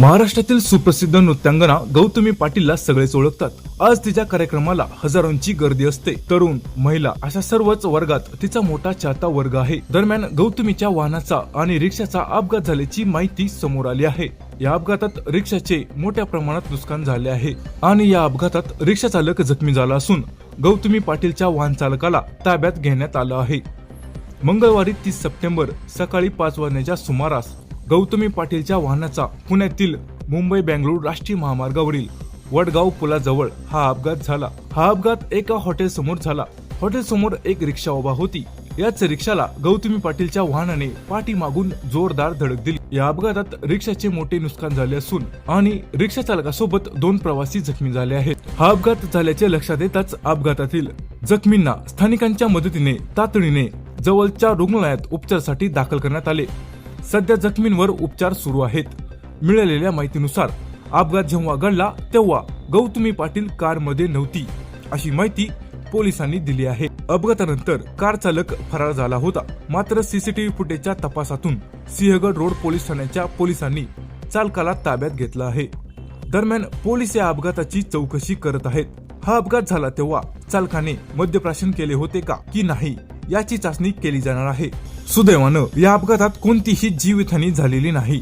महाराष्ट्रातील सुप्रसिद्ध नृत्यांगना गौतमी पाटीलला सगळेच ओळखतात. आज तिच्या कार्यक्रमाला हजारोंची गर्दी असते. तरुण महिला अशा सर्वच वर्गात तिचा मोठा चाहता वर्ग आहे. दरम्यान गौतमीच्या वाहनाचा आणि रिक्षाचा अपघात झाल्याची माहिती समोर आली आहे. या अपघातात रिक्षाचे मोठ्या प्रमाणात नुकसान झाले आहे आणि या अपघातात रिक्षा चालक जखमी झाला असून गौतमी पाटीलच्या वाहन चालकाला ताब्यात घेण्यात आलं आहे. मंगळवारी तीस सप्टेंबर सकाळी पाच वाजण्याच्या सुमारास गौतमी पाटीलच्या वाहनाचा पुण्यातील मुंबई बेंगळूर राष्ट्रीय महामार्गावरील वडगाव पुलाजवळ हा अपघात झाला. हा अपघात एका हॉटेल समोर झाला. हॉटेल समोर एक रिक्षा उभा होती. याच रिक्षाला गौतमी पाटीलच्या वाहनाने पाठीमागून जोरदार धडक दिली. या अपघातात रिक्षाचे मोठे नुकसान झाले असून आणि रिक्षा चालकासोबत दोन प्रवासी जखमी झाले आहेत. हा अपघात झाल्याचे लक्षात येताच अपघातातील जखमींना स्थानिकांच्या मदतीने तातडीने जवळच्या रुग्णालयात उपचारासाठी दाखल करण्यात आले. सध्या जखमींवर उपचार सुरू आहेत. मिळालेल्या माहितीनुसार अपघात जेव्हा घडला तेव्हा गौतमी पाटील कारमध्ये नव्हती अशी माहिती पोलिसांनी दिली आहे. अपघातानंतर कार चालक फरार झाला होता. मात्र सीसीटीव्ही फुटेजच्या तपासातून सिंहगड रोड पोलीस ठाण्याच्या पोलिसांनी चालकाला ताब्यात घेतलं आहे. दरम्यान पोलीस या अपघाताची चौकशी करत आहेत. हा अपघात झाला तेव्हा चालकाने मद्यप्राशन केले होते का की नाही याची चाचणी केली जाणार आहे. सुदैवानं या अपघातात कोणतीही जीवितहानी झालेली नाही.